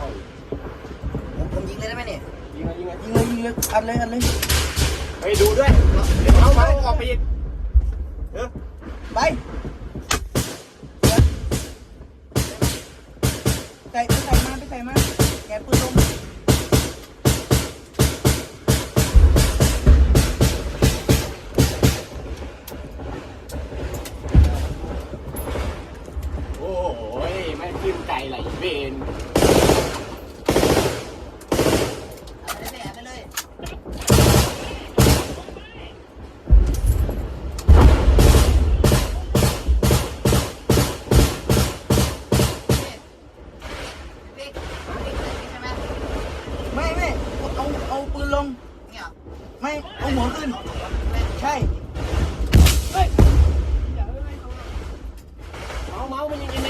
ผมผมยิงเลยได้ไหมเนี่ย ยิงเลยยิงเลยยิงเลยยิงเลยอันเลยอันเลยไปดูด้วยเดี๋ยวเอาไอาออกไปยิงเออไปไปไปใส่มาไปใส่มา กินไก่ไหลเวนไม่ไม่เอาเอาปืนลง ไม่เอาหัวขึ้น ใช่เมาเมามันยังไง